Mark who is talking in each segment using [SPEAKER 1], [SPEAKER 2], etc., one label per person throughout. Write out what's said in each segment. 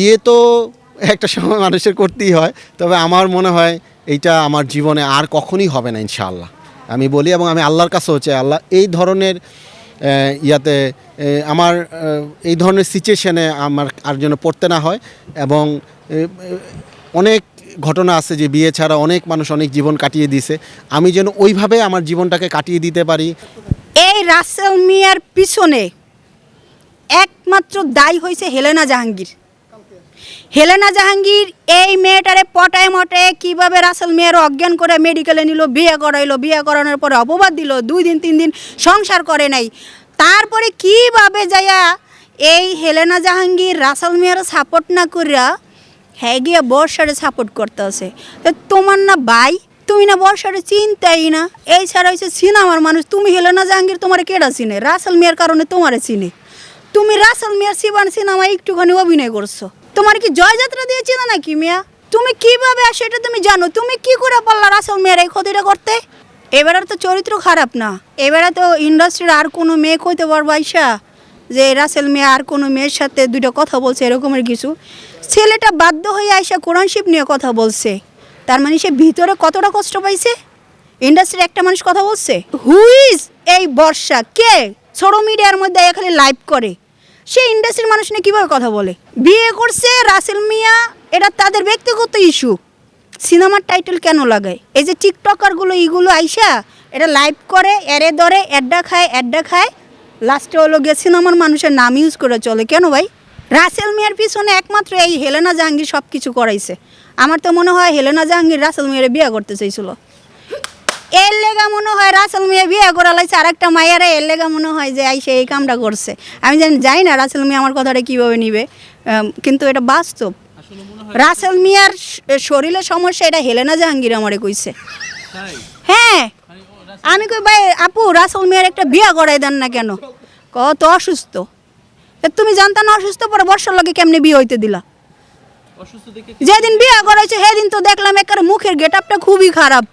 [SPEAKER 1] বিয়ে তো একটা সময় মানুষের করতেই হয়, তবে আমার মনে হয় এইটা আমার জীবনে আর কখনই হবে না ইনশাআল্লাহ। আমি বলি এবং আমি আল্লাহর কাছে হচ্ছে আল্লাহ এই ধরনের ইয়াতে আমার এই ধরনের সিচুয়েশনে আমার আর যেন পড়তে না হয় এবং অনেক ঘটনা আছে যে বিয়ে ছাড়া অনেক মানুষ অনেক জীবন কাটিয়ে দিয়েছে। আমি যেন ওইভাবে আমার জীবনটাকে কাটিয়ে দিতে পারি।
[SPEAKER 2] এই রাসেল মিয়ার পিছনে একমাত্র দায়ী হয়েছে হেলেনা জাহাঙ্গীর। হেলেনা জাহাঙ্গীর, এই মেয়েটারে পটায় মটে কীভাবে রাসেল মেয়ের অজ্ঞান করে মেডিকেলে নিল, বিয়ে করাইলো, বিয়ে করানোর পরে অপবাদ দিল, দুই দিন, তিন দিন সংসার করে নাই। তারপরে কীভাবে যাইয়া এই হেলেনা জাহাঙ্গীর রাসেল মেয়ের সাপোর্ট না করিয়া হ্যাঁ গিয়ে বর্ষারে সাপোর্ট করতে তো তোমার না ভাই? তুমি না বর্ষারে চিনতাই না। এই ছাড়া হয়েছে সিনেমার মানুষ। তুমি হেলেনা জাহাঙ্গীর তোমার কেডা চিনে? রাসেল মিয়ার কারণে তোমারে চিনে। তুমি রাসেল মিয়ার সিবান সিনেমায় একটুখানি অভিনয় করছ। তোমার কি জয়যাত্রা দিয়ে চেনা নাকি মিয়া? তুমি কীভাবে আসো এটা তুমি জানো। তুমি কি করে পারলা রাসেল মেয়ের এই ক্ষতিটা করতে? এবারে তো চরিত্র খারাপ না। এবারে তো ইন্ডাস্ট্রির আর কোনো মেয়ে কইতে পারব আইসা? যে রাসেল মেয়ে আর কোনো মেয়ের সাথে দুটো কথা বলছে এরকমের কিছু। ছেলেটা বাধ্য হয়ে আইসা কোরআন শিব নিয়ে কথা বলছে। তার মানে সে ভিতরে কতটা কষ্ট পাইছে? ইন্ডাস্ট্রির একটা মানুষ কথা বলছে? হুইজ এই বর্ষা? কে? ছোট মিডিয়ার মধ্যে খালি লাইভ করে। সে ইন্ডাস্ট্রির মানুষ নিয়ে কীভাবে কথা বলে? বিয়ে করছে রাসেল মিয়া, এটা তাদের ব্যক্তিগত ইস্যু সিনেমার টাইটেল কেন লাগায়? এই যে টিকটকারগুলো, এইগুলো আইসা এটা লাইভ করে, এরে ধরে, অ্যাড্ডা খায় অ্যাড্ডা খায়। লাস্টে হলো গিয়ে সিনেমার মানুষের নাম ইউজ করে চলে। কেন ভাই? রাসেল মিয়ার পিছনে একমাত্র এই হেলেনা জাহাঙ্গীর সব কিছু করাইছে। আমার তো মনে হয় হেলেনা জাহাঙ্গীর রাসেল মিয়ারে বিয়ে করতে চাইছিল। এর লেগা মনে হয় রাসেল মিয়া বিয়ে করা লাগছে আর একটা মায়েরা এর লেগা মনে হয় যে আইসে এই কামটা করছে। আমি জানি যাই না রাসেল মিয়া আমার কথাটা কীভাবে নিবে কিন্তু এটা বাস্তব। রাসেল মিয়ার শরীরের সমস্যা এটা হেলেনা জাহাঙ্গীর আমারে কইছে। হ্যাঁ। আমি কই ভাই আপু রাসেল মিয়ার একটা বিয়ে করাই দেন না কেন? কত অসুস্থ। তুমি জানতা না অসুস্থ পরে বর্ষার লগে কেমনে বিয়ে হইতে দিলা? যেদিন বিয়ে করাইছে সেদিন তো দেখলাম একের মুখের গেট আপটা খুবই খারাপ।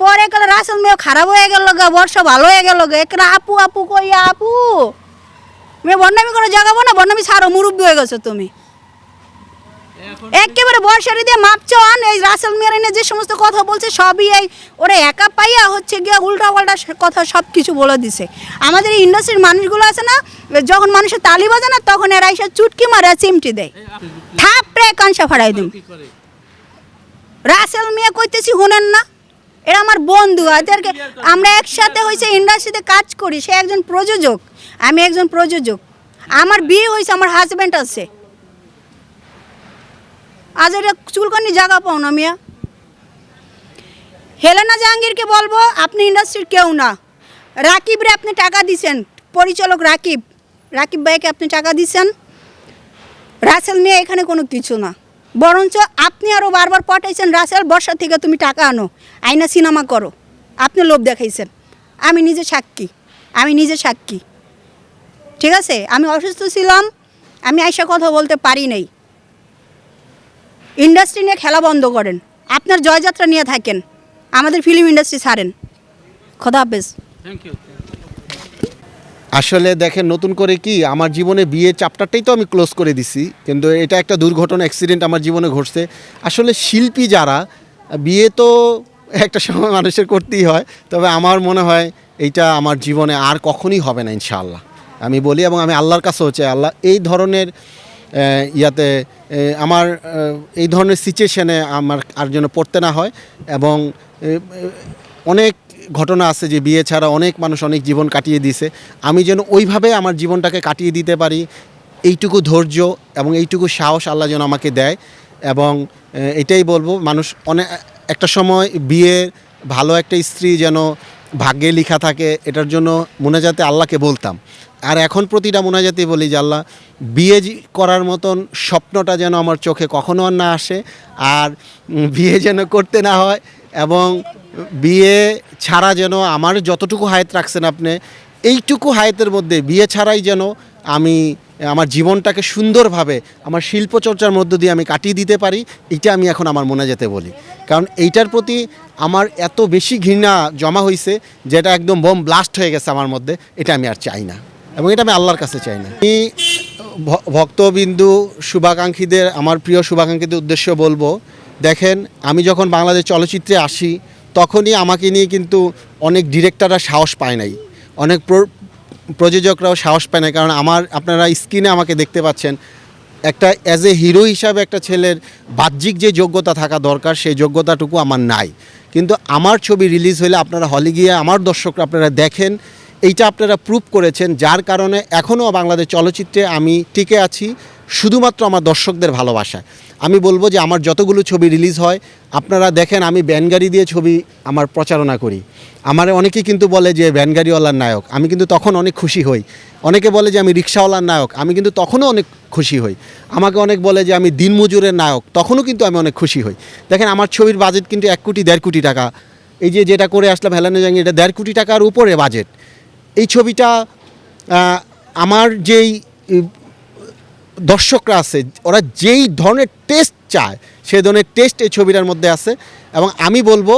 [SPEAKER 2] পরে কালে রাসেল মেয়ে খারাপ হয়ে গেল গা বর্ষা ভালো হয়ে গেল গা। একরা আপু আপু কইয়া আপু? মেয়ে বন্নামি করে জাগাবো না? বন্নামি সারো মুরব্বী হয়ে গেছো তুমি। একেবারে বর্ষারি দিয়ে মাপছো আন এই রাসেল মিয়ার এনে যে সমস্ত কথা বলছে সবই এই ওরা একা পাইয়া হচ্ছে গিয়ে উল্টা পাল্টা কথা সব কিছু বলে দিছে। আমাদের এই ইন্ডাস্ট্রির মানুষগুলো আছে না যখন মানুষের তালি বাজে না তখন এরা এসে চুটকি মারে চিমটি দেয়। থাপড়ে কাঁসা ফাড়াই দিম রাসেল মিয়া কইতেছি শুনেন না। এরা আমার বন্ধু, এদেরকে আমরা একসাথে হয়েছে ইন্ডাস্ট্রিতে কাজ করি, সে একজন প্রযোজক, আমি একজন প্রযোজক। আমার বিয়ে হয়েছে আমার হাজব্যান্ড আছে। আজ এটা চুলকানি জায়গা পাও না, মিয়া। হেলেনা জাহাঙ্গীরকে বলব, আপনি ইন্ডাস্ট্রির কেউ না। রাকিবরে আপনি টাকা দিছেন, পরিচালক রাকিব। রাকিব ভাইকে আপনি টাকা দিছেন। রাসেল মিয়া এখানে কোনো কিছু না। বরঞ্চ আপনি আরও বারবার পাঠাইছেন, রাসেল বর্ষা থেকে তুমি টাকা আনো আইনা সিনেমা করো। আপনি লোভ দেখাইছেন। আমি নিজে সাক্ষী, আমি নিজে সাক্ষী। ঠিক আছে? আমি অসুস্থ ছিলাম, আমি আইসা কথা বলতে পারি নাই। ইন্ডাস্ট্রি নিয়ে খেলা বন্ধ করেন। আপনার জয়যাত্রা নিয়ে থাকেন। আমাদের ফিল্ম ইন্ডাস্ট্রি ছাড়েন। খোদা হাফেজ।
[SPEAKER 1] আসলে দেখেন, নতুন করে কি আমার জীবনে বিয়ে চ্যাপ্টারটাই তো আমি ক্লোজ করে দিছি, কিন্তু এটা একটা দুর্ঘটনা অ্যাক্সিডেন্ট আমার জীবনে ঘটছে। আসলে শিল্পী যারা, বিয়ে তো একটা সময় মানুষের করতেই হয়, তবে আমার মনে হয় এইটা আমার জীবনে আর কখনই হবে না ইনশাআল্লাহ। আমি বলি এবং আমি আল্লাহর কাছে হচ্ছে আল্লাহ এই ধরনের ইয়াতে আমার এই ধরনের সিচুয়েশানে আমার আর যেন পড়তে না হয় এবং অনেক ঘটনা আছে যে বিয়ে ছাড়া অনেক মানুষ অনেক জীবন কাটিয়ে দিয়েছে। আমি যেন ওইভাবে আমার জীবনটাকে কাটিয়ে দিতে পারি, এইটুকু ধৈর্য এবং এইটুকু সাহস আল্লাহ যেন আমাকে দেয় এবং এটাই বলব, মানুষ অনেক একটা সময় বিয়ে ভালো একটা স্ত্রী যেন ভাগ্যে লেখা থাকে, এটার জন্য মোনাজাতে আল্লাহকে বলতাম। আর এখন প্রতিটা মোনাজাতে বলি যে আল্লাহ, বিয়ে করার মতন স্বপ্নটা যেন আমার চোখে কখনো আর না আসে, আর বিয়ে যেন করতে না হয় এবং বিয়ে ছাড়া যেন আমার যতটুকু হায়াত রাখছেন আপনি, এইটুকু হায়াতের মধ্যে বিয়ে ছাড়াই যেন আমি আমার জীবনটাকে সুন্দরভাবে, আমার শিল্পচর্চার মধ্য দিয়ে আমি কাটিয়ে দিতে পারি এটা আমি এখন আমার মনে যেতে বলি। কারণ এইটার প্রতি আমার এত বেশি ঘৃণা জমা হয়েছে যেটা একদম বোম ব্লাস্ট হয়ে গেছে আমার মধ্যে, এটা আমি আর চাই না। এবং এটা আমি আল্লাহর কাছে চাই না। আমি ভক্তবিন্দু, শুভাকাঙ্ক্ষীদের, আমার প্রিয় শুভাকাঙ্ক্ষীদের উদ্দেশ্য বলব, দেখেন আমি যখন বাংলাদেশ চলচ্চিত্রে আসি তখনই আমাকে নিয়ে কিন্তু অনেক ডিরেক্টররা সাহস পায় নাই। অনেক প্রযোজকরাও সাহস পায় না কারণ আমার, আপনারা স্ক্রিনে আমাকে দেখতে পাচ্ছেন, একটা অ্যাজ এ হিরো হিসাবে একটা ছেলের বাহ্যিক যে যোগ্যতা থাকা দরকার, সেই যোগ্যতাটুকু আমার নাই। কিন্তু আমার ছবি রিলিজ হলে আপনারা হলে গিয়ে আমার দর্শকরা আপনারা দেখেন এইটা আপনারা প্রুভ করেছেন, যার কারণে এখনও বাংলাদেশ চলচ্চিত্রে আমি টিকে আছি, শুধুমাত্র আমার দর্শকদের ভালোবাসা আমি বলব যে আমার যতগুলো ছবি রিলিজ হয়, আপনারা দেখেন আমি ব্যানগাড়ি দিয়ে ছবি আমার প্রচারণা করি। আমার অনেকেই কিন্তু বলে যে ভ্যানগাড়িওয়ালার নায়ক, আমি কিন্তু তখন অনেক খুশি হই। অনেকে বলে যে আমি রিক্সাওয়ালার নায়ক, আমি কিন্তু তখনও অনেক খুশি হই। আমাকে অনেক বলে যে আমি দিনমজুরের নায়ক, তখনও কিন্তু আমি অনেক খুশি হই। দেখেন আমার ছবির বাজেট কিন্তু এক কোটি, দেড় কোটি টাকা। এই যে যেটা করে আসলাম হেলানো জাঙ্গি এটা দেড় কোটি টাকার উপরে বাজেট এই ছবিটা আমার যেই দর্শকরা আছে, ওরা যেই ধরনের টেস্ট চায়, সেই ধরনের টেস্ট এই ছবিটার মধ্যে আছে। এবং আমি বলব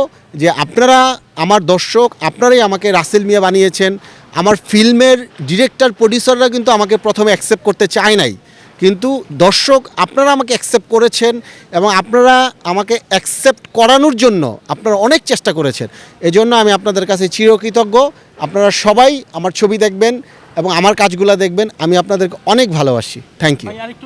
[SPEAKER 1] যে আপনারা, আমার দর্শক, আপনারাই আমাকে রাসেল মিয়া বানিয়েছেন। আমার ফিল্মের ডিরেক্টর প্রডিউসাররা কিন্তু আমাকে প্রথমে অ্যাকসেপ্ট করতে চায় নাই। কিন্তু দর্শক, আপনারা আমাকে অ্যাকসেপ্ট করেছেন এবং আপনারা আমাকে অ্যাকসেপ্ট করানোর জন্য আপনারা অনেক চেষ্টা করেছেন। এজন্য আমি আপনাদের কাছে চিরকৃতজ্ঞ। আপনারা সবাই আমার ছবি দেখবেন এবং আমার কাজগুলো দেখবেন। আমি আপনাদেরকে অনেক ভালোবাসি। Thank you